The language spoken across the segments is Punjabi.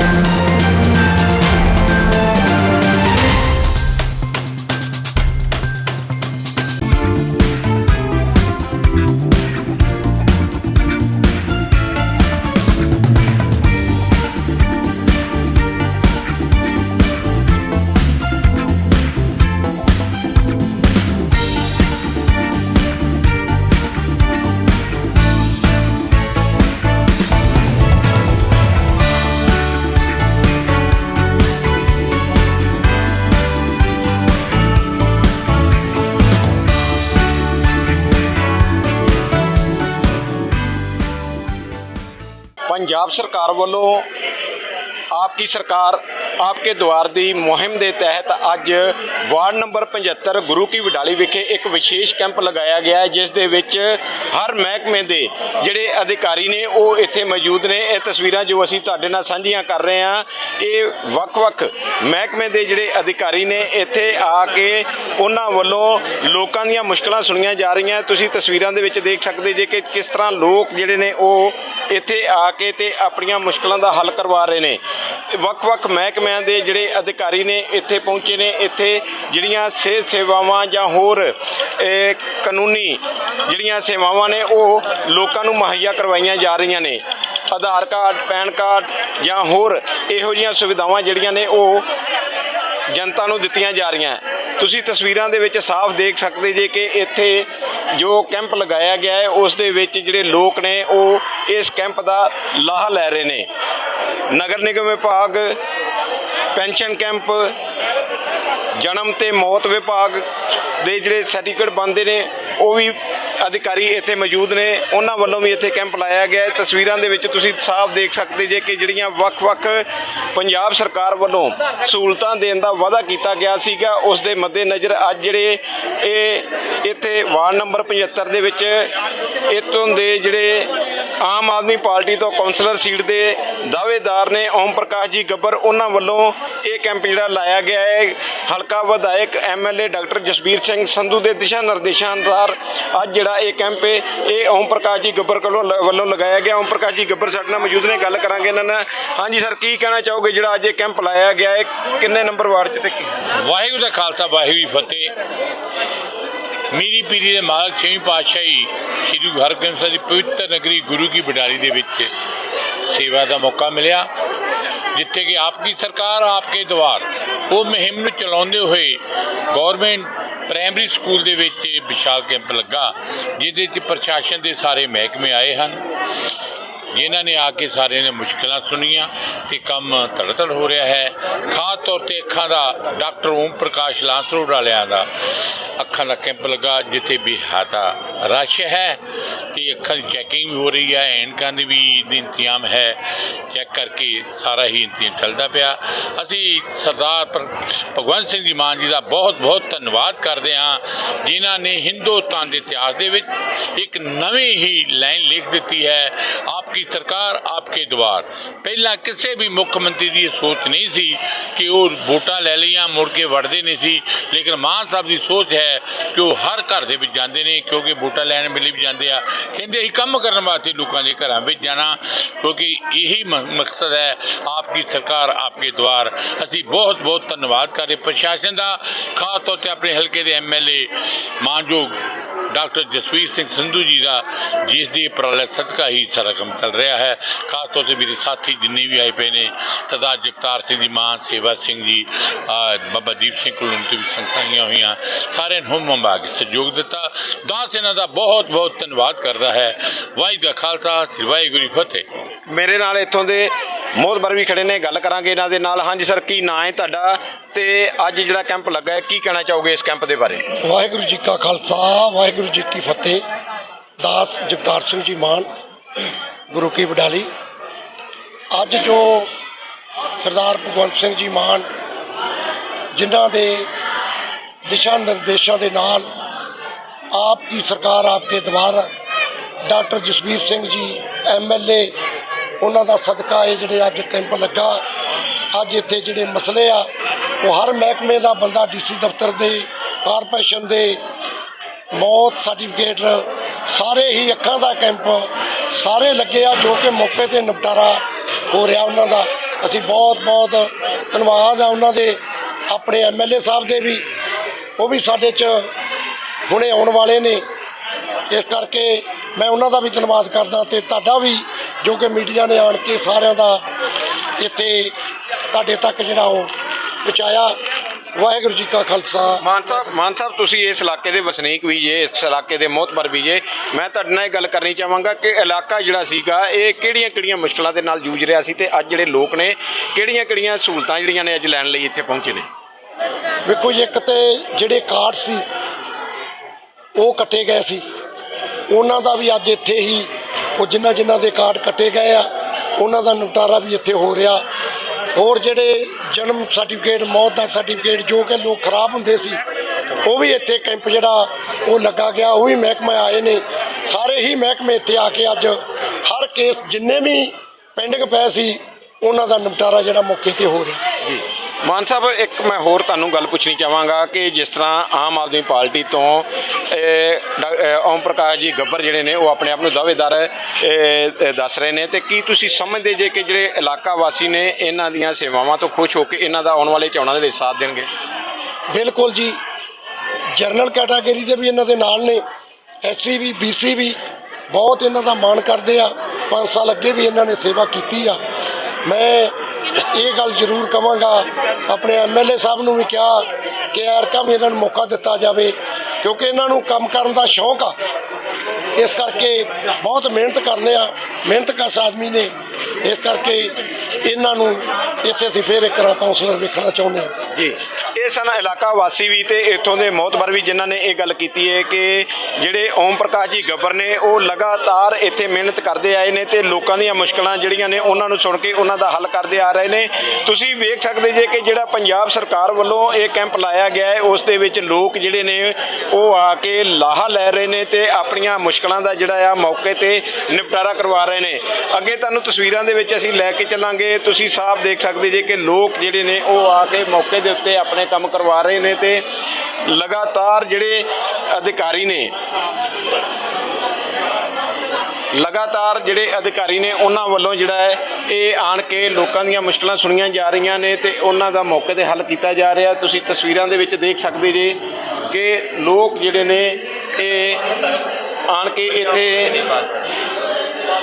ਪੰਜਾਬ ਸਰਕਾਰ ਵੱਲੋਂ ਆਪ ਕੀ ਸਰਕਾਰ ਆਪਕੇ ਦੁਆਰ ਦੀ ਮੁਹਿੰਮ ਦੇ ਤਹਿਤ ਅੱਜ ਵਾਰਡ ਨੰਬਰ 75 ਗੁਰੂ ਕੀ ਵਡਾਲੀ ਵਿਖੇ ਇੱਕ ਵਿਸ਼ੇਸ਼ ਕੈਂਪ ਲਗਾਇਆ ਗਿਆ ਜਿਸ ਦੇ ਵਿੱਚ ਹਰ ਮਹਿਕਮੇ ਦੇ ਜਿਹੜੇ ਅਧਿਕਾਰੀ ਨੇ ਉਹ ਇੱਥੇ ਮੌਜੂਦ ਨੇ। ਇਹ ਤਸਵੀਰਾਂ ਜੋ ਅਸੀਂ ਤੁਹਾਡੇ ਨਾਲ ਸਾਂਝੀਆਂ ਕਰ ਰਹੇ ਹਾਂ, ਇਹ ਵੱਖ-ਵੱਖ ਮਹਿਕਮੇ ਦੇ ਜਿਹੜੇ ਅਧਿਕਾਰੀ ਨੇ ਇੱਥੇ ਆ ਕੇ ਉਹਨਾਂ ਵੱਲੋਂ ਲੋਕਾਂ ਦੀਆਂ ਮੁਸ਼ਕਲਾਂ ਸੁਣੀਆਂ ਜਾ ਰਹੀਆਂ। ਤੁਸੀਂ ਤਸਵੀਰਾਂ ਦੇ ਵਿੱਚ ਦੇਖ ਸਕਦੇ ਜੇ ਕਿ ਕਿਸ ਤਰ੍ਹਾਂ ਲੋਕ ਜਿਹੜੇ ਨੇ ਉਹ ਇੱਥੇ ਆ ਕੇ ਤੇ ਆਪਣੀਆਂ ਮੁਸ਼ਕਲਾਂ ਦਾ ਹੱਲ ਕਰਵਾ ਰਹੇ ਨੇ। ਵੱਖ-ਵੱਖ ਮਹਿਕਮਿਆਂ ਦੇ ਜਿਹੜੇ ਅਧਿਕਾਰੀ ਨੇ ਇੱਥੇ ਪਹੁੰਚੇ ਨੇ। ਇੱਥੇ ਜਿਹੜੀਆਂ ਸਿਹਤ ਸੇਵਾਵਾਂ ਜਾਂ ਹੋਰ ਕਾਨੂੰਨੀ ਜਿਹੜੀਆਂ ਸੇਵਾਵਾਂ ਨੇ, ਉਹ ਲੋਕਾਂ ਨੂੰ ਮੁਹੱਈਆ ਕਰਵਾਈਆਂ ਜਾ ਰਹੀਆਂ ਨੇ। ਆਧਾਰ ਕਾਰਡ, ਪੈਨ ਕਾਰਡ ਜਾਂ ਹੋਰ ਇਹੋ ਜਿਹੀਆਂ ਸੁਵਿਧਾਵਾਂ ਜਿਹੜੀਆਂ ਨੇ, ਉਹ ਜਨਤਾ ਨੂੰ ਦਿੱਤੀਆਂ ਜਾ ਰਹੀਆਂ। ਤੁਸੀਂ ਤਸਵੀਰਾਂ ਦੇ ਵਿੱਚ ਸਾਫ਼ ਦੇਖ ਸਕਦੇ ਜੇ ਕਿ ਇੱਥੇ ਜੋ ਕੈਂਪ ਲਗਾਇਆ ਗਿਆ ਹੈ, ਉਸ ਦੇ ਵਿੱਚ ਜਿਹੜੇ ਲੋਕ ਨੇ, ਉਹ ਇਸ ਕੈਂਪ ਦਾ ਲਾਹਾ ਲੈ ਰਹੇ ਨੇ। ਨਗਰ ਨਿਗਮ ਵਿਭਾਗ, ਪੈਨਸ਼ਨ ਕੈਂਪ, ਜਨਮ ਤੇ ਮੌਤ ਵਿਭਾਗ ਦੇ ਜਿਹੜੇ ਸਰਟੀਫਿਕੇਟ ਬਣਦੇ ਨੇ, ਉਹ ਵੀ ਅਧਿਕਾਰੀ ਇੱਥੇ ਮੌਜੂਦ ਨੇ। ਉਹਨਾਂ ਵੱਲੋਂ ਵੀ ਇੱਥੇ ਕੈਂਪ ਲਾਇਆ ਗਿਆ ਹੈ। ਤਸਵੀਰਾਂ ਦੇ ਵਿੱਚ ਤੁਸੀਂ ਸਾਫ਼ ਦੇਖ ਸਕਦੇ ਜੇ ਕਿ ਜਿਹੜੀਆਂ ਵੱਖ-ਵੱਖ ਪੰਜਾਬ ਸਰਕਾਰ ਵੱਲੋਂ ਸਹੂਲਤਾਂ ਦੇਣ ਦਾ ਵਾਅਦਾ ਕੀਤਾ ਗਿਆ ਸੀਗਾ, ਉਸ ਦੇ ਮੱਦੇਨਜ਼ਰ ਅੱਜ ਜਿਹੜੇ ਇਹ, ਇੱਥੇ ਵਾਰਡ ਨੰਬਰ 75 ਦੇ ਵਿੱਚ ਇੱਥੋਂ ਦੇ ਜਿਹੜੇ ਆਮ ਆਦਮੀ ਪਾਰਟੀ ਤੋਂ ਕਾਉਂਸਲਰ ਸੀਟ ਦੇ ਦਾਅਵੇਦਾਰ ਨੇ ਓਮ ਪ੍ਰਕਾਸ਼ ਜੀ ਗੱਬਰ, ਉਹਨਾਂ ਵੱਲੋਂ ਇਹ ਕੈਂਪ ਜਿਹੜਾ ਲਾਇਆ ਗਿਆ ਹੈ। ਹਲਕਾ ਵਿਧਾਇਕ ਐਮਐਲਏ ਡਾਕਟਰ ਜਸਬੀਰ ਸਿੰਘ ਸੰਧੂ ਦੇ ਦਿਸ਼ਾ ਨਿਰਦੇਸ਼ਾਂ ਅਨੁਸਾਰ ਅੱਜ ਜਿਹੜਾ ਇਹ ਕੈਂਪ ਹੈ, ਇਹ ਓਮ ਪ੍ਰਕਾਸ਼ ਜੀ ਗੱਬਰ ਕੋਲੋਂ ਲ- ਵੱਲੋਂ ਲਗਾਇਆ ਗਿਆ। ਓਮ ਪ੍ਰਕਾਸ਼ ਜੀ ਗੱਬਰ ਸਾਡੇ ਨਾਲ ਮੌਜੂਦ ਨੇ, ਗੱਲ ਕਰਾਂਗੇ ਇਹਨਾਂ ਨਾਲ। ਹਾਂਜੀ ਸਰ, ਕੀ ਕਹਿਣਾ ਚਾਹੋਗੇ ਜਿਹੜਾ ਅੱਜ ਇਹ ਕੈਂਪ ਲਾਇਆ ਗਿਆ ਹੈ? ਕਿੰਨੇ ਨੰਬਰ ਵਾਰਡ 'ਚ ਤੇ ਵਾਹਿਗੁਰੂ ਦਾ ਖਾਲਸਾ, ਵਾਹਿਗੁਰੂ ਜੀ ਫਤਿਹ। ਮੀਰੀ ਪੀਰੀ ਦੇ ਮਾਲਕ ਛੇਵੀਂ ਪਾਤਸ਼ਾਹੀ ਸ੍ਰੀ ਗੁਰੂ ਹਰਗੋਬਿੰਦ ਸਾਹਿਬ ਦੀ ਪਵਿੱਤਰ ਨਗਰੀ ਗੁਰੂ ਕੀ ਬਡਾਲੀ ਦੇ ਵਿੱਚ ਸੇਵਾ ਦਾ ਮੌਕਾ ਮਿਲਿਆ, ਜਿੱਥੇ ਕਿ ਆਪ ਕੀ ਸਰਕਾਰ ਆਪ ਕੇ ਦਵਾਰ, ਉਹ ਮੁਹਿੰਮ ਨੂੰ ਚਲਾਉਂਦੇ ਹੋਏ ਗਵਰਨਮੈਂਟ ਪ੍ਰਾਇਮਰੀ ਸਕੂਲ ਦੇ ਵਿੱਚ ਵਿਸ਼ਾਲ ਕੈਂਪ ਲੱਗਾ, ਜਿਹਦੇ 'ਚ ਪ੍ਰਸ਼ਾਸਨ ਦੇ ਸਾਰੇ ਮਹਿਕਮੇ ਆਏ ਹਨ। ਜਿਨ੍ਹਾਂ ਨੇ ਆ ਕੇ ਸਾਰਿਆਂ ਨੇ ਮੁਸ਼ਕਲਾਂ ਸੁਣੀਆਂ ਤੇ ਕੰਮ ਧੜਧੜ ਹੋ ਰਿਹਾ ਹੈ। ਖਾਸ ਤੌਰ ਤੇ ਅੱਖਾਂ ਦਾ, ਡਾਕਟਰ ਓਮ ਪ੍ਰਕਾਸ਼ ਲਾਂਸਰੋਡ ਵਾਲਿਆਂ ਦਾ ਅੱਖਾਂ ਦਾ ਕੈਂਪ ਲੱਗਾ ਜਿੱਥੇ ਬਿਹਾਤਾ ਰਸ਼ ਹੈ ਤੇ ਅੱਖਾਂ ਦੀ ਚੈਕਿੰਗ ਵੀ ਹੋ ਰਹੀ ਹੈ, ਐਨਕਾਂ ਦੀ ਵੀ ਇੰਤਜ਼ਾਮ ਹੈ। ਚੈੱਕ ਕਰਕੇ ਸਾਰਾ ਹੀ ਇੰਤਜ਼ਾਮ ਚੱਲਦਾ ਪਿਆ। ਅਸੀਂ ਸਰਦਾਰ ਪਰ- ਭਗਵੰਤ ਸਿੰਘ ਜੀ ਮਾਨ ਜੀ ਦਾ ਬਹੁਤ ਬਹੁਤ ਧੰਨਵਾਦ ਕਰਦੇ ਹਾਂ, ਜਿਨ੍ਹਾਂ ਨੇ ਹਿੰਦੁਸਤਾਨ ਦੇ ਇਤਿਹਾਸ ਦੇ ਵਿੱਚ ਇੱਕ ਨਵੀਂ ਹੀ ਲਾਈਨ ਲਿਖ ਦਿੱਤੀ ਹੈ, ਆਪਕੀ ਸਰਕਾਰ, ਆਪਕੇ ਦਵਾਰ। ਪਹਿਲਾਂ ਕਿਸੇ ਵੀ ਮੁੱਖ ਮੰਤਰੀ ਦੀ ਇਹ ਸੋਚ ਨਹੀਂ ਸੀ ਕਿ ਉਹ ਵੋਟਾਂ ਲੈ ਲਈਆਂ ਮੁੜ ਕੇ ਵੜਦੇ ਨਹੀਂ ਸੀ, ਲੇਕਿਨ ਮਾਨ ਸਾਹਿਬ ਦੀ ਸੋਚ ਹੈ ਕਿ ਉਹ ਹਰ ਘਰ ਦੇ ਵਿੱਚ ਜਾਂਦੇ ਨੇ, ਕਿਉਂਕਿ ਵੋਟਾਂ ਲੈਣ ਵੇਲੇ ਵੀ ਜਾਂਦੇ ਆ। ਕਹਿੰਦੇ ਅਸੀਂ ਕੰਮ ਕਰਨ ਵਾਸਤੇ ਲੋਕਾਂ ਦੇ ਘਰਾਂ ਵਿੱਚ ਜਾਣਾ, ਕਿਉਂਕਿ ਇਹੀ ਮ- ਮਕਸਦ ਹੈ ਆਪਕੀ ਸਰਕਾਰ, ਆਪਕੇ ਦਵਾਰ। ਅਸੀਂ ਬਹੁਤ ਬਹੁਤ ਧੰਨਵਾਦ ਕਰਦੇ ਪ੍ਰਸ਼ਾਸਨ ਦਾ, ਖਾਸ ਤੌਰ ਤੇ ਆਪਣੇ ਹਲਕੇ ਦੇ ਐਮਐਲਏ ਮਾਨਯੋਗ ਡਾਕਟਰ ਜਸਵੀਰ ਸਿੰਘ ਸੰਧੂ ਜੀ ਦਾ, ਜਿਸ ਦੀ ਉਪਰਾਲੇ ਸਦਕਾ ਹੀ ਸਾਰਾ ਕੰਮ ਚੱਲ ਰਿਹਾ ਹੈ। ਖਾਸ ਤੌਰ ਤੇ ਮੇਰੇ ਸਾਥੀ ਜਿੰਨੇ ਵੀ ਆਏ ਪਏ ਨੇ, ਸਰਦਾਰ ਜਗਤਾਰ ਸਿੰਘ ਜੀ ਮਾਨ ਸੇਵਾ ਸਿੰਘ ਜੀ ਬਾਬਾ ਦੀਪ ਸਿੰਘ ਕੁਲਮ ਤੇ ਵੀ ਸੰਗਤਾਂ ਹੋਈਆਂ, ਸਾਰਿਆਂ ਨੂੰ ਮੰਬਾਗ ਸਹਿਯੋਗ ਦਿੱਤਾ। ਦਾਸ ਇਹਨਾਂ ਦਾ ਬਹੁਤ ਬਹੁਤ ਧੰਨਵਾਦ ਕਰਦਾ ਹੈ। ਵਾਹਿਗੁਰੂ ਖਾਲਸਾ, ਵਾਹਿਗੁਰੂ ਜੀ ਫਤਿਹ। ਮੇਰੇ ਨਾਲ ਇੱਥੋਂ ਦੇ ਮੋਹਤਬਰ ਵੀ ਖੜੇ ਨੇ, ਗੱਲ ਕਰਾਂਗੇ ਇਹਨਾਂ ਦੇ ਨਾਲ। ਹਾਂਜੀ ਸਰ, ਕੀ ਨਾਂ ਹੈ ਤੁਹਾਡਾ? ਤੇ ਅੱਜ ਜਿਹੜਾ ਕੈਂਪ ਲੱਗਾ ਹੈ, ਕੀ ਕਹਿਣਾ ਚਾਹੋਗੇ ਇਸ ਕੈਂਪ ਦੇ ਬਾਰੇ? ਵਾਹਿਗੁਰੂ ਜੀ ਕਾ ਖਾਲਸਾ, ਵਾਹਿਗੁਰੂ ਜੀ ਕੀ ਫਤਿਹ। ਦਾਸ ਜਗਤਾਰ ਸਿੰਘ ਜੀ ਮਾਨ, ਗੁਰੂ ਕੀ ਵਡਾਲੀ। ਅੱਜ ਜੋ ਸਰਦਾਰ ਭਗਵੰਤ ਸਿੰਘ ਜੀ ਮਾਨ, ਜਿਨ੍ਹਾਂ ਦੇ ਦਿਸ਼ਾ ਨਿਰਦੇਸ਼ਾਂ ਦੇ ਨਾਲ ਆਪ ਕੀ ਸਰਕਾਰ, ਆਪ ਕੇ ਦਵਾਰ, ਡਾਕਟਰ ਜਸਵੀਰ ਸਿੰਘ ਜੀ ਐਮਐਲਏ ਉਹਨਾਂ ਦਾ ਸਦਕਾ ਇਹ ਜਿਹੜੇ ਅੱਜ ਕੈਂਪ ਲੱਗਾ, ਅੱਜ ਇੱਥੇ ਜਿਹੜੇ ਮਸਲੇ ਆ, ਉਹ ਹਰ ਮਹਿਕਮੇ ਦਾ ਬੰਦਾ ਡੀਸੀ ਦਫ਼ਤਰ ਦੇ, ਕਾਰਪੋਰੇਸ਼ਨ ਦੇ, ਮੌਤ ਸਰਟੀਫਿਕੇਟ, ਸਾਰੇ ਹੀ ਅੱਖਾਂ ਦਾ ਕੈਂਪ, ਸਾਰੇ ਲੱਗੇ ਆ ਜੋ ਕਿ ਮੌਕੇ ਤੇ ਨਿਪਟਾਰਾ ਹੋ ਰਿਹਾ ਉਹਨਾਂ ਦਾ। ਅਸੀਂ ਬਹੁਤ ਬਹੁਤ ਧੰਨਵਾਦ ਆ ਉਹਨਾਂ ਦੇ, ਆਪਣੇ ਐਮਐਲਏ ਸਾਹਿਬ ਦੇ ਵੀ, ਉਹ ਵੀ ਸਾਡੇ 'ਚ ਹੁਣੇ ਆਉਣ ਵਾਲੇ ਨੇ। ਇਸ ਕਰਕੇ ਮੈਂ ਉਹਨਾਂ ਦਾ ਵੀ ਧੰਨਵਾਦ ਕਰਦਾ ਤੇ ਤੁਹਾਡਾ ਵੀ ਜੋ ਕਿ ਮੀਡੀਆ ਨੇ ਆਣ ਕੇ ਸਾਰਿਆਂ ਦਾ ਇੱਥੇ ਤੁਹਾਡੇ ਤੱਕ ਜਿਹੜਾ ਉਹ ਪਹੁੰਚਾਇਆ। ਵਾਹਿਗੁਰੂ ਜੀ ਕਾ ਖਾਲਸਾ। ਮਾਨ ਸਾਹਿਬ ਮਾਨ ਸਾਹਿਬ ਤੁਸੀਂ ਇਸ ਇਲਾਕੇ ਦੇ ਵਸਨੀਕ ਵੀ ਜੇ ਇਸ ਇਲਾਕੇ ਦੇ ਮੋਹਤਬਰ ਵੀ ਜੇ ਮੈਂ ਤੁਹਾਡੇ ਨਾਲ ਇਹ ਗੱਲ ਕਰਨੀ ਚਾਹਾਂਗਾ ਕਿ ਇਲਾਕਾ ਜਿਹੜਾ ਸੀਗਾ ਇਹ ਕਿਹੜੀਆਂ ਕਿਹੜੀਆਂ ਮੁਸ਼ਕਲਾਂ ਦੇ ਨਾਲ ਜੂਝ ਰਿਹਾ ਸੀ ਤੇ ਅੱਜ ਜਿਹੜੇ ਲੋਕ ਨੇ ਕਿਹੜੀਆਂ ਕਿਹੜੀਆਂ ਸਹੂਲਤਾਂ ਜਿਹੜੀਆਂ ਨੇ ਅੱਜ ਲੈਣ ਲਈ ਇੱਥੇ ਪਹੁੰਚੇ ਨੇ? ਵੇਖੋ ਇੱਕ ਤੇ ਜਿਹੜੇ ਕਾਰਡ ਸੀ ਉਹ ਕੱਟੇ ਗਏ ਸੀ। ਉਹਨਾਂ ਦਾ ਵੀ ਅੱਜ ਇੱਥੇ ਹੀ ਉਹ ਜਿਨ੍ਹਾਂ ਜਿਨ੍ਹਾਂ ਦੇ ਕਾਰਡ ਕੱਟੇ ਗਏ ਆ, ਉਹਨਾਂ ਦਾ ਨਿਪਟਾਰਾ ਵੀ ਇੱਥੇ ਹੋ ਰਿਹਾ। ਹੋਰ ਜਿਹੜੇ ਜਨਮ ਸਰਟੀਫਿਕੇਟ, ਮੌਤ ਦਾ ਸਰਟੀਫਿਕੇਟ, ਜੋ ਕਿ ਲੋਕ ਖਰਾਬ ਹੁੰਦੇ ਸੀ, ਉਹ ਵੀ ਇੱਥੇ ਕੈਂਪ ਜਿਹੜਾ ਉਹ ਲੱਗਾ ਗਿਆ, ਉਹ ਵੀ ਮਹਿਕਮੇ ਆਏ ਨੇ। ਸਾਰੇ ਹੀ ਮਹਿਕਮੇ ਇੱਥੇ ਆ ਕੇ ਅੱਜ ਹਰ ਕੇਸ ਜਿੰਨੇ ਵੀ ਪੈਂਡਿੰਗ ਪਏ ਸੀ, ਉਹਨਾਂ ਦਾ ਨਿਪਟਾਰਾ ਜਿਹੜਾ ਮੌਕੇ ਤੇ ਹੋ ਰਿਹਾ। ਮਾਨ ਸਾਹਿਬ, ਇੱਕ ਮੈਂ ਹੋਰ ਤੁਹਾਨੂੰ ਗੱਲ ਪੁੱਛਣੀ ਚਾਹਾਂਗਾ ਕਿ ਜਿਸ ਤਰ੍ਹਾਂ ਆਮ ਆਦਮੀ ਪਾਰਟੀ ਤੋਂ ਓਮ ਪ੍ਰਕਾਸ਼ ਜੀ ਗੱਬਰ ਜਿਹੜੇ ਨੇ, ਉਹ ਆਪਣੇ ਆਪ ਨੂੰ ਦਾਅਵੇਦਾਰ ਦੱਸ ਰਹੇ ਨੇ। ਤੇ ਕੀ ਤੁਸੀਂ ਸਮਝਦੇ ਜੇ ਕਿ ਜਿਹੜੇ ਇਲਾਕਾ ਵਾਸੀ ਨੇ, ਇਹਨਾਂ ਦੀਆਂ ਸੇਵਾਵਾਂ ਤੋਂ ਖੁਸ਼ ਹੋ ਕੇ ਇਹਨਾਂ ਦਾ ਆਉਣ ਵਾਲੇ ਚੋਣਾਂ ਦੇ ਵਿੱਚ ਸਾਥ ਦੇਣਗੇ? ਬਿਲਕੁਲ ਜੀ। ਜਰਨਲ ਕੈਟਾਗਰੀ ਦੇ ਵੀ ਇਹਨਾਂ ਦੇ ਨਾਲ ਨੇ। ਐਸਸੀ ਵੀ ਬੀਸੀ ਵੀ, ਬਹੁਤ ਇਹਨਾਂ ਦਾ ਮਾਣ ਕਰਦੇ ਆ। 5 ਸਾਲ ਅੱਗੇ ਵੀ ਇਹਨਾਂ ਨੇ ਸੇਵਾ ਕੀਤੀ ਆ। ਮੈਂ ਇਹ ਗੱਲ ਜ਼ਰੂਰ ਕਵਾਂਗਾ। ਆਪਣੇ ਐਮਐਲਏ ਸਾਹਿਬ ਨੂੰ ਵੀ ਕਿਹਾ ਕਿ ਐਰਕਾ ਵੀ ਇਹਨਾਂ ਨੂੰ ਮੌਕਾ ਦਿੱਤਾ ਜਾਵੇ, ਕਿਉਂਕਿ ਇਹਨਾਂ ਨੂੰ ਕੰਮ ਕਰਨ ਦਾ ਸ਼ੌਂਕ ਆ। ਇਸ ਕਰਕੇ ਬਹੁਤ ਮਿਹਨਤ ਕਰਦੇ ਆ, ਮਿਹਨਤ ਕਸ ਆਦਮੀ ਨੇ। ਇਸ ਕਰਕੇ ਇਹਨਾਂ ਨੂੰ ਇੱਥੇ ਅਸੀਂ ਫੇਰ ਇੱਕ ਵਾਰ ਕਾਉਂਸਲਰ ਵੇਖਣਾ ਚਾਹੁੰਦੇ ਹਾਂ। ਜੀ। ਇਹ ਸਨ ਇਲਾਕਾ ਵਾਸੀ ਵੀ ਤੇ ਇੱਥੋਂ ਦੇ ਮੌਤਬਰ ਵੀ ਜਿਨ੍ਹਾਂ ਨੇ ਇਹ ਗੱਲ ਕੀਤੀ ਹੈ ਕਿ ਜਿਹੜੇ ਓਮ ਪ੍ਰਕਾਸ਼ ਜੀ ਗੱਬਰ ਨੇ, ਉਹ ਲਗਾਤਾਰ ਇੱਥੇ ਮਿਹਨਤ ਕਰਦੇ ਆਏ ਨੇ ਤੇ ਲੋਕਾਂ ਦੀਆਂ ਮੁਸ਼ਕਲਾਂ ਜਿਹੜੀਆਂ ਨੇ ਉਹਨਾਂ ਨੂੰ ਸੁਣ ਕੇ ਉਹਨਾਂ ਦਾ ਹੱਲ ਕਰਦੇ ਆ ਰਹੇ ਨੇ। ਤੁਸੀਂ ਵੇਖ ਸਕਦੇ ਜੇ ਕਿ ਜਿਹੜਾ ਪੰਜਾਬ ਸਰਕਾਰ ਵੱਲੋਂ ਇਹ ਕੈਂਪ ਲਾਇਆ ਗਿਆ ਹੈ, ਉਸ ਦੇ ਵਿੱਚ ਲੋਕ ਜਿਹੜੇ ਨੇ, ਉਹ ਆ ਕੇ ਲਾਹਾ ਲੈ ਰਹੇ ਨੇ ਤੇ ਆਪਣੀਆਂ ਮੁਸ਼ਕਲਾਂ ਦਾ ਜਿਹੜਾ ਆ ਮੌਕੇ ਤੇ ਨਿਪਟਾਰਾ ਕਰਵਾ ਰਹੇ ਨੇ। ਅੱਗੇ ਤੁਹਾਨੂੰ ਤਸਵੀਰਾਂ ਦੇ ਵਿੱਚ ਅਸੀਂ ਲੈ ਕੇ ਚੱਲਾਂਗੇ। ਤੁਸੀਂ ਸਾਫ਼ ਦੇਖ ਸਕਦੇ ਜੇ ਕਿ ਲੋਕ ਜਿਹੜੇ ਨੇ, ਉਹ ਆ ਕੇ ਮੌਕੇ ਦੇ ਉੱਤੇ ਆਪਣੇ ਕੰਮ ਕਰਵਾ ਰਹੇ ਨੇ ਤੇ ਲਗਾਤਾਰ ਜਿਹੜੇ ਅਧਿਕਾਰੀ ਨੇ, ਲਗਾਤਾਰ ਜਿਹੜੇ ਅਧਿਕਾਰੀ ਨੇ, ਉਹਨਾਂ ਵੱਲੋਂ ਜਿਹੜਾ ਹੈ, ਇਹ ਆਣ ਕੇ ਲੋਕਾਂ ਦੀਆਂ ਮੁਸ਼ਕਲਾਂ ਸੁਣੀਆਂ ਜਾ ਰਹੀਆਂ ਨੇ ਤੇ ਉਹਨਾਂ ਦਾ ਮੌਕੇ ਤੇ ਹੱਲ ਕੀਤਾ ਜਾ ਰਿਹਾ। ਤੁਸੀਂ ਤਸਵੀਰਾਂ ਦੇ ਵਿੱਚ ਦੇਖ ਸਕਦੇ ਜੇ ਕਿ ਲੋਕ ਜਿਹੜੇ ਨੇ, ਇਹ ਆਣ ਕੇ ਇੱਥੇ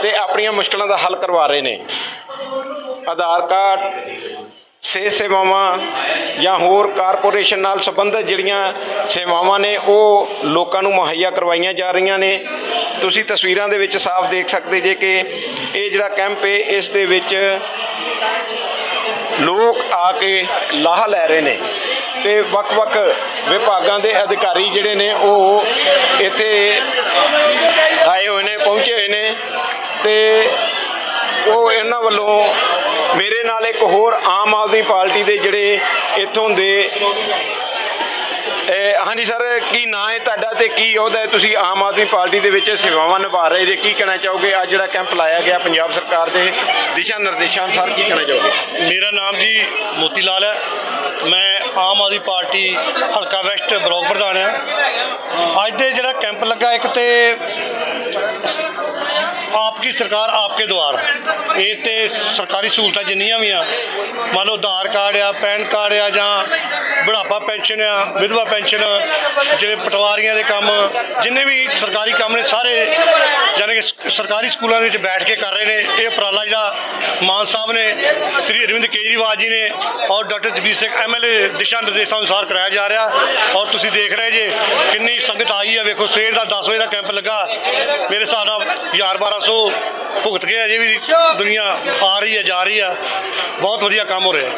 ਤੇ ਆਪਣੀਆਂ ਮੁਸ਼ਕਲਾਂ ਦਾ ਹੱਲ ਕਰਵਾ ਰਹੇ ਨੇ। ਆਧਾਰ ਕਾਰਡ ਸਿਹਤ ਸੇਵਾਵਾਂ ਜਾਂ ਹੋਰ ਕਾਰਪੋਰੇਸ਼ਨ ਨਾਲ ਸੰਬੰਧਿਤ ਜਿਹੜੀਆਂ ਸੇਵਾਵਾਂ ਨੇ, ਉਹ ਲੋਕਾਂ ਨੂੰ ਮੁਹੱਈਆ ਕਰਵਾਈਆਂ ਜਾ ਰਹੀਆਂ ਨੇ। ਤੁਸੀਂ ਤਸਵੀਰਾਂ ਦੇ ਵਿੱਚ ਸਾਫ਼ ਦੇਖ ਸਕਦੇ ਜੇ ਕਿ ਇਹ ਜਿਹੜਾ ਕੈਂਪ ਹੈ ਇਸ ਦੇ ਵਿੱਚ ਲੋਕ ਆ ਕੇ ਲਾਹਾ ਲੈ ਰਹੇ ਨੇ ਤੇ ਵੱਖ-ਵੱਖ ਵਿਭਾਗਾਂ ਦੇ ਅਧਿਕਾਰੀ ਜਿਹੜੇ ਨੇ, ਉਹ ਇੱਥੇ ਆਏ ਹੋਏ ਨੇ, ਪਹੁੰਚੇ ਹੋਏ ਨੇ ਤੇ ਉਹ ਇਹਨਾਂ ਵੱਲੋਂ ਮੇਰੇ ਨਾਲ ਇੱਕ ਹੋਰ ਆਮ ਆਦਮੀ ਪਾਰਟੀ ਦੇ ਜਿਹੜੇ ਇੱਥੋਂ ਦੇ ਹਾਂਜੀ ਸਰ, ਕੀ ਨਾਂ ਹੈ ਤੁਹਾਡਾ ਤੇ ਕੀ ਅਹੁਦਾ ਹੈ? ਤੁਸੀਂ ਆਮ ਆਦਮੀ ਪਾਰਟੀ ਦੇ ਵਿੱਚ ਸੇਵਾਵਾਂ ਨਿਭਾ ਰਹੇ ਜੇ, ਕੀ ਕਹਿਣਾ ਚਾਹੋਗੇ? ਅੱਜ ਜਿਹੜਾ ਕੈਂਪ ਲਾਇਆ ਗਿਆ ਪੰਜਾਬ ਸਰਕਾਰ ਦੇ ਦਿਸ਼ਾ ਨਿਰਦੇਸ਼ਾਂ ਅਨੁਸਾਰ ਕੀ ਕਹਿਣਾ ਚਾਹੋਗੇ? ਮੇਰਾ ਨਾਮ ਜੀ ਮੋਤੀ ਲਾਲ ਹੈ। ਮੈਂ ਆਮ ਆਦਮੀ ਪਾਰਟੀ ਹਲਕਾ ਵੈਸਟ ਬਲਾਕ ਪ੍ਰਧਾਨ ਹਾਂ। ਅੱਜ ਦੇ ਜਿਹੜਾ ਕੈਂਪ ਲੱਗਾ, ਇੱਕ ਤੇ ਆਪ ਕੀ ਸਰਕਾਰ ਆਪਕੇ ਦੁਆਰ ਇਹ ਤੇ ਸਰਕਾਰੀ ਸਹੂਲਤਾਂ ਜਿੰਨੀਆਂ ਵੀ ਆ, ਮੰਨ ਲਓ ਆਧਾਰ ਕਾਰਡ ਆ, ਪੈਨ ਕਾਰਡ ਆ ਜਾਂ ਬੁਢਾਪਾ ਪੈਨਸ਼ਨ ਆ, ਵਿਧਵਾ ਪੈਨਸ਼ਨ, ਜਿਹੜੇ ਪਟਵਾਰੀਆਂ ਦੇ ਕੰਮ, ਜਿੰਨੇ ਵੀ ਸਰਕਾਰੀ ਕੰਮ ਨੇ, ਸਾਰੇ ਜਾਣੀ ਕਿ ਸਰਕਾਰੀ ਸਕੂਲਾਂ ਦੇ ਵਿੱਚ ਬੈਠ ਕੇ ਕਰ ਰਹੇ ਨੇ। ਇਹ ਉਪਰਾਲਾ ਜਿਹੜਾ ਮਾਨ ਸਾਹਿਬ ਨੇ, ਸ੍ਰੀ ਅਰਵਿੰਦ ਕੇਜਰੀਵਾਲ ਜੀ ਨੇ ਔਰ ਡਾਕਟਰ ਜਗਬੀਰ ਸਿੰਘ ਐਮਐਲਏ ਦਿਸ਼ਾ ਨਿਰਦੇਸ਼ਾਂ ਅਨੁਸਾਰ ਕਰਾਇਆ ਜਾ ਰਿਹਾ। ਔਰ ਤੁਸੀਂ ਦੇਖ ਰਹੇ ਜੇ ਕਿੰਨੀ ਸੰਗਤ ਆਈ ਹੈ ਵੇਖੋ, ਸਵੇਰ ਦਾ 10 ਵਜੇ ਦਾ ਕੈਂਪ ਲੱਗਾ। ਮੇਰੇ ਹਿਸਾਬ ਨਾਲ 1000 1200 ਭੁਗਤ ਕੇ ਅਜੇ ਵੀ ਦੁਨੀਆ ਆ ਰਹੀ ਹੈ ਜਾ ਰਹੀ ਆ। ਬਹੁਤ ਵਧੀਆ ਕੰਮ ਹੋ ਰਿਹਾ ਹੈ।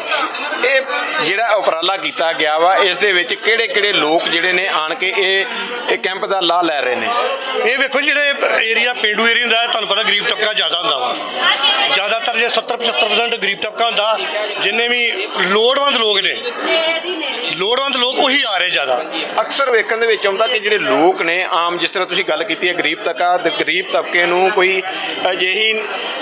ਇਹ ਜਿਹੜਾ ਉਪਰਾਲਾ ਕੀਤਾ ਗਿਆ ਵਾ ਇਸ ਦੇ ਵਿੱਚ ਕਿਹੜੇ ਕਿਹੜੇ ਲੋਕ ਜਿਹੜੇ ਨੇ ਆਣ ਕੇ ਇਹ ਇਹ ਕੈਂਪ ਦਾ ਲਾਹ ਲੈ ਰਹੇ ਨੇ? ਇਹ ਵੇਖੋ ਜਿਹੜੇ ਏਰੀਆ ਪਿੰਡੂ ਏਰੀਆ ਹੁੰਦਾ ਹੈ, ਤੁਹਾਨੂੰ ਪਤਾ ਗਰੀਬ ਤਬਕਾ ਜ਼ਿਆਦਾ ਹੁੰਦਾ ਵਾ। ਜ਼ਿਆਦਾਤਰ ਜੇ 70 75% ਗਰੀਬ ਤਬਕਾ ਹੁੰਦਾ ਜਿੰਨੇ ਵੀ ਲੋੜਵੰਦ ਲੋਕ ਨੇ ਲੋੜਵੰਦ ਲੋਕ ਉਹੀ ਆ ਰਹੇ ਜ਼ਿਆਦਾ। ਅਕਸਰ ਵੇਖਣ ਦੇ ਵਿੱਚ ਆਉਂਦਾ ਕਿ ਜਿਹੜੇ ਲੋਕ ਨੇ ਆਮ ਜਿਸ ਤਰ੍ਹਾਂ ਤੁਸੀਂ ਗੱਲ ਕੀਤੀ ਹੈ ਗਰੀਬ ਤਬਕਾ ਤੇ ਗਰੀਬ ਤਬਕੇ ਨੂੰ ਕੋਈ ਅਜਿਹੀ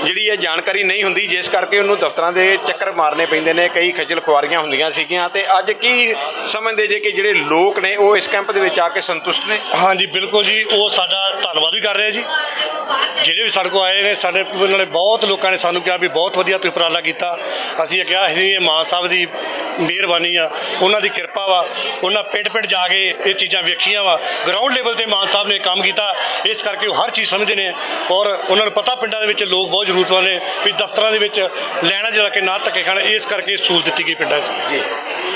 ਜਿਹੜੀ ਹੈ ਜਾਣਕਾਰੀ ਨਹੀਂ ਹੁੰਦੀ ਜਿਸ ਕਰਕੇ ਉਹਨੂੰ ਦਫ਼ਤਰਾਂ ਦੇ ਚੱਕਰ ਮਾਰਨੇ ਪੈਂਦੇ ਨੇ ਕਈ ਖੱਜਲ ਖੁਆਰੀਆਂ ਹੁੰਦੀਆਂ ਸੀਗੀਆਂ ਤੇ ਅੱਜ ਕੀ ਸਮਝਦੇ ਜੇ ਕਿ ਜਿਹੜੇ ਲੋਕ ਨੇ ਉਹ ਇਸ ਕੈਂਪ ਦੇ ਵਿੱਚ ਆ ਕੇ ਸੰਤੁਸ਼ਟ ਨੇ? ਹਾਂਜੀ ਬਿਲਕੁਲ ਜੀ ਉਹ ਸਾਡਾ ਧੰਨਵਾਦ ਵੀ ਕਰ ਰਹੇ ਜੀ। ਜਿਹੜੇ ਵੀ ਸਾਡੇ ਕੋਲ ਆਏ ਨੇ, ਸਾਡੇ ਨਾਲੇ ਬਹੁਤ ਲੋਕਾਂ ਨੇ ਸਾਨੂੰ ਕਿਹਾ ਵੀ ਬਹੁਤ ਵਧੀਆ ਤੁਸੀਂ ਉਪਰਾਲਾ ਕੀਤਾ। ਅਸੀਂ ਇਹ ਕਿਹਾ ਸੀ ਇਹ ਮਾਨ ਸਾਹਿਬ ਦੀ ਮਿਹਰਬਾਨੀ ਆ। ਉਹਨਾਂ ਦੀ ਕਿਰਪਾ ਵਾ। ਉਹਨਾਂ ਪਿੰਡ ਪਿੰਡ ਜਾ ਕੇ ਇਹ ਚੀਜ਼ਾਂ ਵੇਖੀਆਂ ਵਾ। ਗਰਾਊਂਡ ਲੈਵਲ ਤੇ ਮਾਨ ਸਾਹਿਬ ਨੇ ਕੰਮ ਕੀਤਾ। ਇਸ ਕਰਕੇ ਉਹ ਹਰ ਚੀਜ਼ ਸਮਝਦੇ ਨੇ। ਔਰ ਉਹਨਾਂ ਨੂੰ ਪਤਾ ਪਿੰਡਾਂ ਦੇ ਵਿੱਚ ਲੋਕ ਬਹੁਤ ਜ਼ਰੂਰਤਮੰਦ ਨੇ ਵੀ ਦਫ਼ਤਰਾਂ ਦੇ ਵਿੱਚ ਲੈਣਾ ਜਿਹੜਾ ਕਿ ਨਾ ਧੱਕੇ ਖਾਣ। ਇਸ ਕਰਕੇ ਸਹੂਲਤ ਦਿੱਤੀ ਗਈ ਪਿੰਡਾਂ 'ਚ। ਜੀ।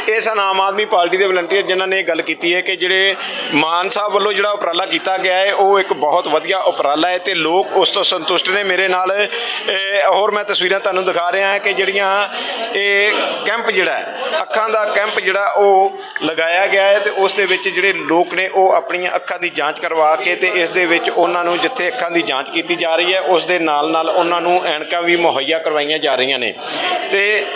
ਇਹ ਸਨ ਆਮ ਆਦਮੀ ਪਾਰਟੀ ਦੇ ਵਲੰਟੀਅਰ ਜਿਨ੍ਹਾਂ ਨੇ ਗੱਲ ਕੀਤੀ ਹੈ ਕਿ ਜਿਹੜੇ ਮਾਨ ਸਾਹਿਬ ਵੱਲੋਂ ਜਿਹੜਾ ਉਪਰਾਲਾ ਕੀਤਾ ਗਿਆ ਹੈ, ਉਹ ਇੱਕ ਬਹੁਤ ਵਧੀਆ ਉਪਰਾਲਾ ਹੈ ਤੇ ਲੋਕ ਉਸ ਤੋਂ ਸੰਤੁਸ਼ਟ ਨੇ। ਮੇਰੇ ਨਾਲ ਹੋਰ ਮੈਂ ਤਸਵੀਰਾਂ ਤੁਹਾਨੂੰ ਦਿਖਾ ਰਿਹਾ ਹਾਂ ਕਿ ਜਿਹੜੀਆਂ ਇਹ ਕੈਂਪ ਜਿਹੜਾ ਹੈ ਅੱਖਾਂ ਦਾ ਕੈਂਪ ਜਿਹੜਾ ਉਹ ਲਗਾਇਆ ਗਿਆ ਹੈ ਤੇ ਉਸ ਦੇ ਵਿੱਚ ਜਿਹੜੇ ਲੋਕ ਨੇ ਉਹ ਆਪਣੀਆਂ ਅੱਖਾਂ ਦੀ ਜਾਂਚ ਕਰਵਾ ਕੇ ਤੇ ਇਸ ਦੇ ਵਿੱਚ ਉਹਨਾਂ ਨੂੰ ਜਿੱਥੇ ਅੱਖਾਂ ਦੀ ਜਾਂਚ ਕੀਤੀ ਜਾ ਰਹੀ ਹੈ, ਉਸ ਦੇ ਨਾਲ ਨਾਲ ਉਹਨਾਂ ਨੂੰ ਐਨਕਾਂ ਵੀ ਮੁਹੱਈਆ ਕਰਵਾਈਆਂ ਜਾ ਰਹੀਆਂ ਨੇ। ਤੇ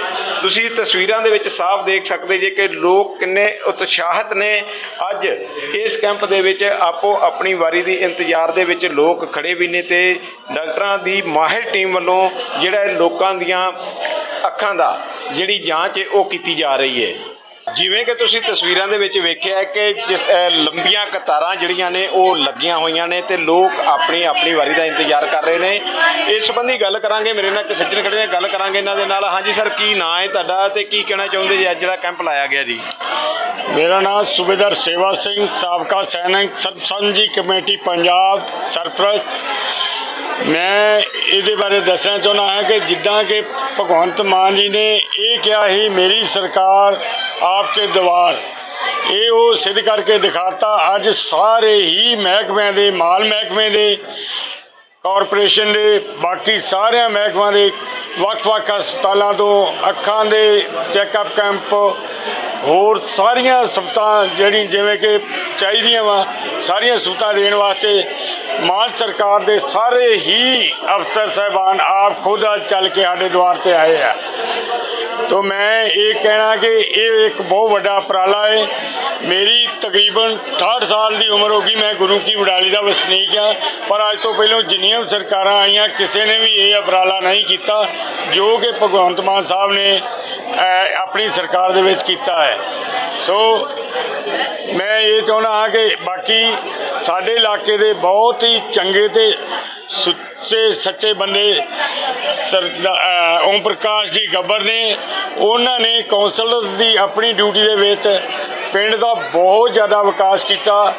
ਤੁਸੀਂ ਤਸਵੀਰਾਂ ਦੇ ਵਿੱਚ ਸਾਫ਼ ਦੇਖ ਸਕਦੇ ਜੇ ਕਿ ਲੋਕ ਕਿੰਨੇ ਉਤਸ਼ਾਹਿਤ ਨੇ। ਅੱਜ ਇਸ ਕੈਂਪ ਦੇ ਵਿੱਚ ਆਪੋ ਆਪਣੀ ਵਾਰੀ ਦੀ ਇੰਤਜ਼ਾਰ ਦੇ ਵਿੱਚ ਲੋਕ ਖੜੇ ਵੀ ਨੇ ਤੇ ਡਾਕਟਰਾਂ ਦੀ ਮਾਹਿਰ ਟੀਮ ਵੱਲੋਂ ਜਿਹੜਾ ਲੋਕਾਂ ਦੀਆਂ ਅੱਖਾਂ ਦਾ, ਜਿਹੜੀ ਜਾਂਚ ਹੈ ਉਹ ਕੀਤੀ ਜਾ ਰਹੀ ਹੈ। ਜਿਵੇਂ ਕਿ ਤੁਸੀਂ ਤਸਵੀਰਾਂ ਦੇ ਵਿੱਚ ਵੇਖਿਆ ਹੈ ਕਿ ਜਿਸ ਲੰਬੀਆਂ ਕਤਾਰਾਂ ਜਿਹੜੀਆਂ ਨੇ, ਉਹ ਲੱਗੀਆਂ ਹੋਈਆਂ ਨੇ ਤੇ ਲੋਕ ਆਪਣੀ ਆਪਣੀ ਵਾਰੀ ਦਾ ਇੰਤਜ਼ਾਰ ਕਰ ਰਹੇ ਨੇ। ਇਸ ਸੰਬੰਧੀ ਗੱਲ ਕਰਾਂਗੇ, ਮੇਰੇ ਨਾਲ ਇੱਕ ਸੱਜਣ ਖੜੇ ਨੇ, ਗੱਲ ਕਰਾਂਗੇ ਇਹਨਾਂ ਦੇ ਨਾਲ। ਹਾਂਜੀ ਸਰ, ਕੀ ਨਾਂ ਹੈ ਤੁਹਾਡਾ ਤੇ ਕੀ ਕਹਿਣਾ ਚਾਹੁੰਦੇ ਜੀ? ਅੱਜ ਜਿਹੜਾ ਕੈਂਪ ਲਾਇਆ ਗਿਆ ਜੀ। ਮੇਰਾ ਨਾਮ ਸੂਬੇਦਾਰ ਸੇਵਾ ਸਿੰਘ, ਸਾਬਕਾ ਸੈਨਿਕ ਸਰਬਸੰਘੀ ਕਮੇਟੀ, ਪੰਜਾਬ ਸਰਪ੍ਰਸਤ ਮੈਂ ਇਹਦੇ ਬਾਰੇ ਦੱਸਣਾ ਚਾਹੁੰਦਾ ਹਾਂ ਕਿ ਜਿੱਦਾਂ ਕਿ ਭਗਵੰਤ ਮਾਨ ਜੀ ਨੇ ਇਹ ਕਿਹਾ ਸੀ, ਮੇਰੀ ਸਰਕਾਰ ਆਪਕੇ ਦਵਾਰ। ਇਹ ਉਹ ਸਿੱਧ ਕਰਕੇ ਦਿਖਾਤਾ। ਅੱਜ ਸਾਰੇ ਹੀ ਮਹਿਕਮਿਆਂ ਦੇ, ਮਾਲ ਮਹਿਕਮੇ ਦੇ, ਕਾਰਪੋਰੇਸ਼ਨ ਦੇ, ਬਾਕੀ ਸਾਰਿਆਂ ਮਹਿਕਮਿਆਂ ਦੇ ਵੱਖ-ਵੱਖ ਹਸਪਤਾਲਾਂ ਤੋਂ ਅੱਖਾਂ ਦੇ ਚੈੱਕਅਪ ਕੈਂਪ ਹੋਰ ਸਾਰੀਆਂ ਸਹੂਲਤਾਂ ਜਿਹੜੀ ਜਿਵੇਂ ਕਿ ਚਾਹੀਦੀਆਂ ਵਾ, ਸਾਰੀਆਂ ਸਹੂਲਤਾਂ ਦੇਣ ਵਾਸਤੇ ਮਾਨ ਸਰਕਾਰ ਦੇ ਸਾਰੇ ਹੀ ਅਫਸਰ ਸਾਹਿਬਾਨ ਆਪ ਖੁਦ ਚੱਲ ਕੇ ਸਾਡੇ ਦੁਆਰ ਤੇ ਆਏ ਆ। ਤੋ ਮੈਂ ਇਹ ਕਹਿਣਾ ਕਿ ਇਹ ਇੱਕ ਬਹੁਤ ਵੱਡਾ ਉਪਰਾਲਾ ਹੈ। ਮੇਰੀ ਤਕਰੀਬਨ 68 ਸਾਲ ਦੀ ਉਮਰ ਹੋ ਗਈ ਮੈਂ ਗੁਰੂ ਕੀ ਵਡਾਲੀ ਦਾ ਵਸਨੀਕ ਹਾਂ। ਪਰ ਅੱਜ ਤੋਂ ਪਹਿਲਾਂ ਜਿੰਨੀਆਂ ਵੀ ਸਰਕਾਰਾਂ ਆਈਆਂ, ਕਿਸੇ ਨੇ ਵੀ ਇਹ ਉਪਰਾਲਾ ਨਹੀਂ ਕੀਤਾ, ਜੋ ਕਿ ਭਗਵੰਤ ਮਾਨ ਸਾਹਿਬ ਨੇ ਆਪਣੀ ਸਰਕਾਰ ਦੇ ਵਿੱਚ ਕੀਤਾ ਹੈ। ਸੋ ਮੈਂ ਇਹ ਚਾਹੁੰਦਾ ਹਾਂ ਕਿ ਬਾਕੀ ਸਾਡੇ ਇਲਾਕੇ ਦੇ ਬਹੁਤ ਹੀ ਚੰਗੇ ਤੇ ਸੁੱਚੇ ਸੱਚੇ ਬੰਦੇ ਸਰਦਾ ਓਮ ਪ੍ਰਕਾਸ਼ ਜੀ ਗੱਬਰ ਨੇ, ਉਹਨਾਂ ਨੇ ਕੌਂਸਲਰ ਦੀ ਆਪਣੀ ਡਿਊਟੀ ਦੇ ਵਿੱਚ ਪਿੰਡ ਦਾ ਬਹੁਤ ਜ਼ਿਆਦਾ ਵਿਕਾਸ ਕੀਤਾ।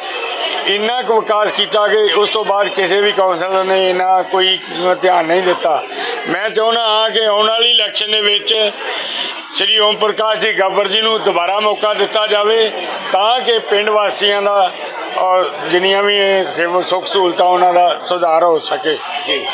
ਇੰਨਾ ਕੁ ਵਿਕਾਸ ਕੀਤਾ ਕਿ ਉਸ ਤੋਂ ਬਾਅਦ ਕਿਸੇ ਵੀ ਕੌਂਸਲਰ ਨੇ ਇਹਨਾਂ ਕੋਈ ਧਿਆਨ ਨਹੀਂ ਦਿੱਤਾ। ਮੈਂ ਚਾਹੁੰਦਾ ਹਾਂ ਕਿ ਆਉਣ ਵਾਲੀ ਇਲੈਕਸ਼ਨ ਦੇ ਵਿੱਚ ਸ੍ਰੀ ਓਮ ਪ੍ਰਕਾਸ਼ ਜੀ ਗੱਬਰ ਜੀ ਨੂੰ ਦੁਬਾਰਾ ਮੌਕਾ ਦਿੱਤਾ ਜਾਵੇ ਤਾਂ ਕਿ ਪਿੰਡ ਵਾਸੀਆਂ ਦਾ ਔਰ ਜਿੰਨੀਆਂ ਵੀ ਸੇਵਾ ਸੁੱਖ ਸਹੂਲਤਾਂ ਉਹਨਾਂ ਦਾ ਸੁਧਾਰ ਹੋ ਸਕੇ।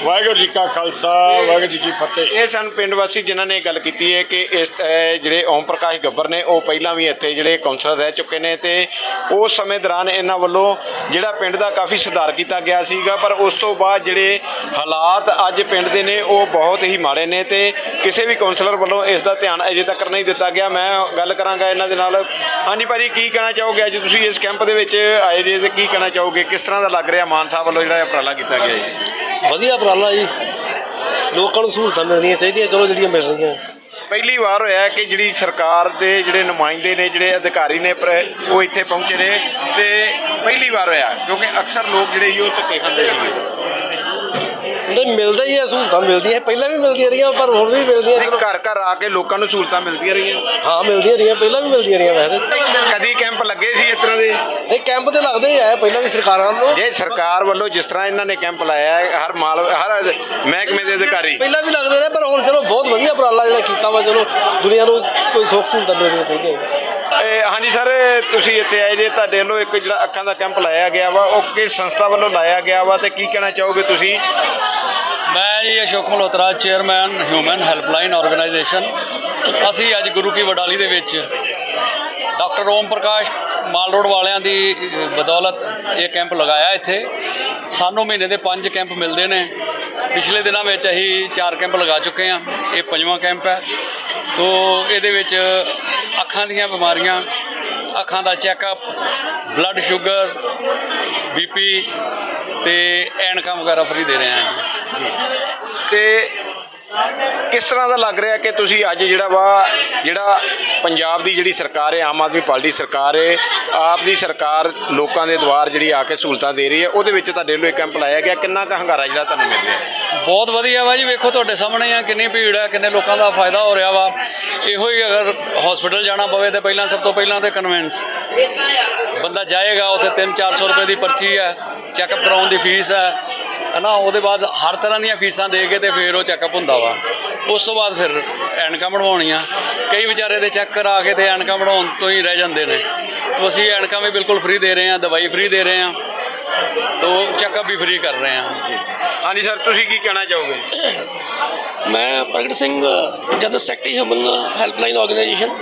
ਵਾਹਿਗੁਰੂ ਜੀ ਕਾ ਖਾਲਸਾ ਵਾਹਿਗੁਰੂ ਜੀ ਕੀ ਫਤਿਹ। ਇਹ ਸਨ ਪਿੰਡ ਵਾਸੀ ਜਿਨ੍ਹਾਂ ਨੇ ਗੱਲ ਕੀਤੀ ਹੈ ਕਿ ਇਸ ਅਹ, ਜਿਹੜੇ ਓਮ ਪ੍ਰਕਾਸ਼ ਗੱਬਰ ਨੇ ਉਹ ਪਹਿਲਾਂ ਵੀ ਇੱਥੇ ਜਿਹੜੇ ਕਾਉਂਸਲਰ ਰਹਿ ਚੁੱਕੇ ਨੇ ਤੇ ਉਸ ਸਮੇਂ ਦੌਰਾਨ ਇਹਨਾਂ ਵੱਲੋਂ ਜਿਹੜਾ ਪਿੰਡ ਦਾ ਕਾਫੀ ਸੁਧਾਰ ਕੀਤਾ ਗਿਆ ਸੀਗਾ ਪਰ ਉਸ ਤੋਂ ਬਾਅਦ ਜਿਹੜੇ ਹਾਲਾਤ ਅੱਜ ਪਿੰਡ ਦੇ ਨੇ ਉਹ ਬਹੁਤ ਹੀ ਮਾੜੇ ਨੇ ਤੇ ਕਿਸੇ ਵੀ ਕਾਉਂਸਲਰ ਵੱਲੋਂ ਇਸ ਦਾ ਧਿਆਨ ਅਜੇ ਤੱਕ ਨਹੀਂ ਦਿੱਤਾ ਗਿਆ। ਮੈਂ ਗੱਲ ਕਰਾਂਗਾ ਇਹਨਾਂ ਦੇ ਨਾਲ। ਹਾਂਜੀ ਭਾਜੀ ਕੀ ਕਹਿਣਾ ਚਾਹੋਗੇ? ਅੱਜ ਤੁਸੀਂ ਇਸ ਕੈਂਪ ਦੇ ਵਿੱਚ ਆਏ ਜੇ। ਤੇ ਕੀ ਕਹਿਣਾ ਚਾਹੋਗੇ? ਕਿਸ ਤਰ੍ਹਾਂ ਦਾ ਲੱਗ ਰਿਹਾ ਮਾਨ ਸਾਹਿਬ ਵੱਲੋਂ ਜਿਹੜਾ ਇਹ ਉਪਰਾਲਾ ਕੀਤਾ ਗਿਆ ਜੀ? ਵਧੀਆ ਉਪਰਾਲਾ ਜੀ। ਲੋਕਾਂ ਨੂੰ ਸਹੂਲਤਾਂ ਮਿਲਣੀਆਂ ਚਾਹੀਦੀਆਂ ਚਲੋ ਜਿਹੜੀਆਂ ਮਿਲ ਰਹੀਆਂ। ਪਹਿਲੀ ਵਾਰ ਹੋਇਆ ਕਿ ਜਿਹੜੀ ਸਰਕਾਰ ਦੇ ਜਿਹੜੇ ਨੁਮਾਇੰਦੇ ਨੇ ਜਿਹੜੇ ਅਧਿਕਾਰੀ ਨੇ ਪਰ ਉਹ ਇੱਥੇ ਪਹੁੰਚੇ ਨੇ ਤੇ ਪਹਿਲੀ ਵਾਰ ਹੋਇਆ ਕਿਉਂਕਿ ਅਕਸਰ ਲੋਕ ਜਿਹੜੇ ਸੀ ਉਹ ਧੱਕੇ ਖਾਂਦੇ ਸੀਗੇ। ਨਹੀਂ ਮਿਲਦਾ ਹੀ ਆ ਸਹੂਲਤਾਂ ਮਿਲਦੀਆਂ ਪਹਿਲਾਂ ਵੀ ਮਿਲਦੀਆਂ ਰਹੀਆਂ ਪਰ ਹੁਣ ਵੀ ਮਿਲਦੀਆਂ ਨਹੀਂ ਘਰ ਘਰ ਆ ਕੇ ਲੋਕਾਂ ਨੂੰ ਸਹੂਲਤਾਂ ਮਿਲਦੀਆਂ ਰਹੀਆਂ। ਹਾਂ ਮਿਲਦੀਆਂ ਰਹੀਆਂ ਪਹਿਲਾਂ ਵੀ ਮਿਲਦੀਆਂ ਰਹੀਆਂ ਵੈਸੇ ਕਦੀ ਕੈਂਪ ਲੱਗੇ ਸੀ ਇਸ ਤਰ੍ਹਾਂ ਦੇ? ਇਹ ਕੈਂਪ ਤੇ ਲੱਗਦੇ ਹੀ ਆ ਪਹਿਲਾਂ ਵੀ ਸਰਕਾਰਾਂ ਨੂੰ ਜੇ ਸਰਕਾਰ ਵੱਲੋਂ ਜਿਸ ਤਰ੍ਹਾਂ ਇਹਨਾਂ ਨੇ ਕੈਂਪ ਲਾਇਆ ਹੈ ਹਰ ਮਾਲ ਹਰ ਮਹਿਕਮੇ ਦੇ ਅਧਿਕਾਰੀ। ਪਹਿਲਾਂ ਵੀ ਲੱਗਦੇ ਰਹੇ ਪਰ ਹੁਣ ਚਲੋ ਬਹੁਤ ਵਧੀਆ ਉਪਰਾਲਾ ਜਿਹੜਾ ਕੀਤਾ ਵਾ ਚਲੋ ਦੁਨੀਆ ਨੂੰ ਕੋਈ ਸੁੱਖ ਸਹੂਲਤਾਂ ਮਿਲਣੀਆਂ ਚਾਹੀਦੀਆਂ। ਇਹ ਹਾਂਜੀ ਸਰ, ਤੁਸੀਂ ਇੱਥੇ ਆਏ ਜੇ, ਤੁਹਾਡੇ ਵੱਲੋਂ ਇੱਕ ਜਿਹੜਾ ਅੱਖਾਂ ਦਾ ਕੈਂਪ ਲਾਇਆ ਗਿਆ ਵਾ, ਉਹ ਕਿਸ ਸੰਸਥਾ ਵੱਲੋਂ ਲਾਇਆ ਗਿਆ ਵਾ ਤੇ ਕੀ ਕਹਿਣਾ ਚਾਹੋਗੇ ਤੁਸੀਂ? ਮੈਂ ਜੀ Ashok Malhotra chairman human helpline organisation ਅਸੀਂ ਅੱਜ ਗੁਰੂ ਕੀ ਵਡਾਲੀ ਦੇ ਵਿੱਚ doctor Om Prakash mall road ਵਾਲਿਆਂ ਦੀ ਬਦੌਲਤ ਇਹ ਕੈਂਪ ਲਗਾਇਆ ਇੱਥੇ। ਸਾਨੂੰ ਮਹੀਨੇ ਦੇ ਪੰਜ ਕੈਂਪ ਮਿਲਦੇ ਨੇ। ਪਿਛਲੇ ਦਿਨਾਂ ਵਿੱਚ ਅਸੀਂ ਚਾਰ ਕੈਂਪ ਲਗਾ ਚੁੱਕੇ ਹਾਂ। ਇਹ ਪੰਜਵਾਂ ਕੈਂਪ ਹੈ। ਤੋ, ਇਹਦੇ ਵਿੱਚ ਅੱਖਾਂ ਦੀਆਂ ਬਿਮਾਰੀਆਂ, ਅੱਖਾਂ ਦਾ ਚੈੱਕਅਪ ਬਲੱਡ ਸ਼ੂਗਰ ਬੀਪੀ ਤੇ ਐਨਕਾਂ ਵਗੈਰਾ ਫਰੀ ਦੇ ਰਹੇ ਹਾਂ ਜੀ। ਤੇ ਕਿਸ ਤਰ੍ਹਾਂ ਦਾ ਲੱਗ ਰਿਹਾ ਕਿ ਤੁਸੀਂ ਅੱਜ ਜਿਹੜਾ ਵਾ, ਜਿਹੜਾ ਪੰਜਾਬ ਦੀ ਜਿਹੜੀ ਸਰਕਾਰ ਹੈ, ਆਮ ਆਦਮੀ ਪਾਰਟੀ ਸਰਕਾਰ ਹੈ, ਆਪ ਦੀ ਸਰਕਾਰ ਲੋਕਾਂ ਦੇ ਦੁਆਰ ਜਿਹੜੀ ਆ ਕੇ ਸਹੂਲਤਾਂ ਦੇ ਰਹੀ ਹੈ, ਉਹਦੇ ਵਿੱਚ ਤੁਹਾਡੇ ਵੱਲੋਂ ਇਹ ਕੈਂਪ ਲਾਇਆ ਗਿਆ। ਕਿੰਨਾ ਕੁ ਹੰਗਾਰਾ ਜਿਹੜਾ ਤੁਹਾਨੂੰ ਮਿਲ ਰਿਹਾ? ਬਹੁਤ ਵਧੀਆ ਵਾ ਜੀ, ਵੇਖੋ ਤੁਹਾਡੇ ਸਾਹਮਣੇ ਆ, ਕਿੰਨੀ ਭੀੜ ਆ, ਕਿੰਨੇ ਲੋਕਾਂ ਦਾ ਫਾਇਦਾ ਹੋ ਰਿਹਾ ਵਾ। ਇਹੋ ਹੀ ਅਗਰ ਹਸਪੀਟਲ ਜਾਣਾ ਪਵੇ ਤੇ ਪਹਿਲਾਂ, ਸਭ ਤੋਂ ਪਹਿਲਾਂ ਤੇ ਕਨਵੈਂਸ ਬੰਦਾ ਜਾਏਗਾ, ਉੱਥੇ 3-400 ਰੁਪਏ ਦੀ ਪਰਚੀ ਹੈ ਚੈੱਕਅਪ ਕਰਾਉਣ ਦੀ ਫੀਸ ਹੈ। ਹਨਾ, ਉਹਦੇ ਬਾਅਦ ਹਰ ਤਰ੍ਹਾਂ ਦੀਆਂ ਫੀਸਾਂ ਦੇ ਕੇ ਤੇ ਫਿਰ ਉਹ ਚੈੱਕਅਪ ਹੁੰਦਾ ਵਾ। ਉਸ ਤੋਂ ਬਾਅਦ ਫਿਰ ਐਨਕਾਂ ਬਣਵਾਉਣੀਆਂ। ਕਈ ਵਿਚਾਰੇ ਦੇ ਚੈੱਕ ਕਰਾ ਕੇ ਤੇ ਐਨਕਾਂ ਬਣਾਉਣ ਤੋਂ ਹੀ ਰਹਿ ਜਾਂਦੇ ਨੇ। ਤਾਂ ਅਸੀਂ ਐਨਕਾਂ ਵੀ ਬਿਲਕੁਲ ਫ੍ਰੀ ਦੇ ਰਹੇ ਹਾਂ ਦਵਾਈ ਫ੍ਰੀ ਦੇ ਰਹੇ ਹਾਂ। ਤੋ ਚੈੱਕਅਪ ਵੀ ਫ੍ਰੀ ਕਰ ਰਹੇ ਹਾਂ। ਹਾਂਜੀ ਸਰ ਤੁਸੀਂ ਕੀ ਕਹਿਣਾ ਚਾਹੋਗੇ? ਮੈਂ Pargat Singh general secretary human helpline organisation.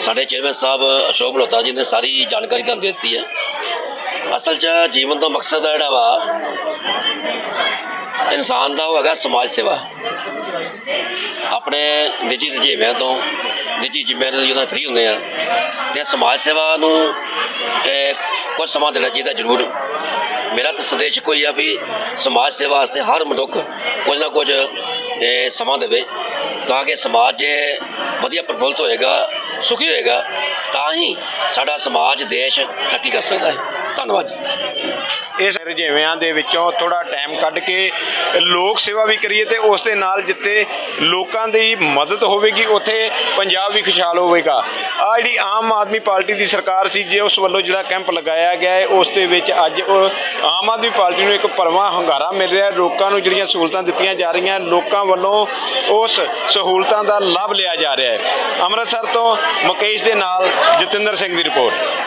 ਸਾਡੇ ਚੇਅਰਮੈਨ ਸਾਹਿਬ ਅਸ਼ੋਕ ਮਲਹੋਤਰਾ ਜੀ ਨੇ ਸਾਰੀ ਜਾਣਕਾਰੀ ਤੁਹਾਨੂੰ ਦੇ ਦਿੱਤੀ ਹੈ। ਅਸਲ 'ਚ ਜੀਵਨ ਦਾ ਮਕਸਦ ਹੈ ਜਿਹੜਾ ਵਾ ਇਨਸਾਨ ਦਾ ਉਹ ਹੈਗਾ ਸਮਾਜ ਸੇਵਾ। ਆਪਣੇ ਨਿੱਜੀ ਰੁਝੇਵਿਆਂ ਤੋਂ, ਨਿੱਜੀ ਜ਼ਿੰਮੇਵਾਰੀਆਂ ਜਦੋਂ ਫ੍ਰੀ ਹੁੰਦੇ ਆ। ਤੇ ਸਮਾਜ ਸੇਵਾ ਨੂੰ ਕੁਝ ਸਮਾਂ ਦੇਣਾ ਚਾਹੀਦਾ ਜ਼ਰੂਰ। ਮੇਰਾ ਤਾਂ ਸੰਦੇਸ਼ ਕੋਈ ਆ ਵੀ ਸਮਾਜ ਸੇਵਾ ਵਾਸਤੇ ਹਰ ਮਨੁੱਖ ਕੁਝ ਨਾ ਕੁਝ ਸਮਾਂ ਦੇਵੇ। ਤਾਂ ਕਿ ਸਮਾਜ ਜੇ ਵਧੀਆ ਪ੍ਰਫੁੱਲਤ ਹੋਏਗਾ, ਸੁਖੀ ਹੋਏਗਾ, ਤਾਂ ਹੀ ਸਾਡਾ ਸਮਾਜ, ਦੇਸ਼ ਤਰੱਕੀ ਕਰ ਸਕਦਾ ਹੈ। ਧੰਨਵਾਦ ਜੀ। ਇਸ ਰੁਝੇਵਿਆਂ ਦੇ ਵਿੱਚੋਂ ਥੋੜਾ ਟਾਈਮ ਕੱਢ ਕੇ ਲੋਕ ਸੇਵਾ ਵੀ ਕਰੀਏ ਤੇ ਉਸ ਦੇ ਨਾਲ ਜਿੱਥੇ ਲੋਕਾਂ ਦੀ ਮਦਦ ਹੋਵੇਗੀ, ਉੱਥੇ ਪੰਜਾਬ ਵੀ ਖੁਸ਼ਹਾਲ ਹੋਵੇਗਾ। ਆ ਜਿਹੜੀ ਆਮ ਆਦਮੀ ਪਾਰਟੀ ਦੀ ਸਰਕਾਰ ਸੀ, ਜੇ ਉਸ ਵੱਲੋਂ ਜਿਹੜਾ ਕੈਂਪ ਲਗਾਇਆ ਗਿਆ ਹੈ, ਉਸ ਦੇ ਵਿੱਚ ਅੱਜ ਉਹ ਆਮ ਆਦਮੀ ਪਾਰਟੀ ਨੂੰ ਇੱਕ ਭਰਵਾਂ ਹੰਗਾਰਾ ਮਿਲ ਰਿਹਾ ਲੋਕਾਂ ਨੂੰ ਜਿਹੜੀਆਂ ਸਹੂਲਤਾਂ ਦਿੱਤੀਆਂ ਜਾ ਰਹੀਆਂ, ਲੋਕਾਂ ਵੱਲੋਂ ਉਸ ਸਹੂਲਤਾਂ ਦਾ ਲਾਭ ਲਿਆ ਜਾ ਰਿਹਾ ਹੈ। ਅੰਮ੍ਰਿਤਸਰ ਤੋਂ ਮੁਕੇਸ਼ ਦੇ ਨਾਲ ਜਤਿੰਦਰ ਸਿੰਘ ਦੀ ਰਿਪੋਰਟ।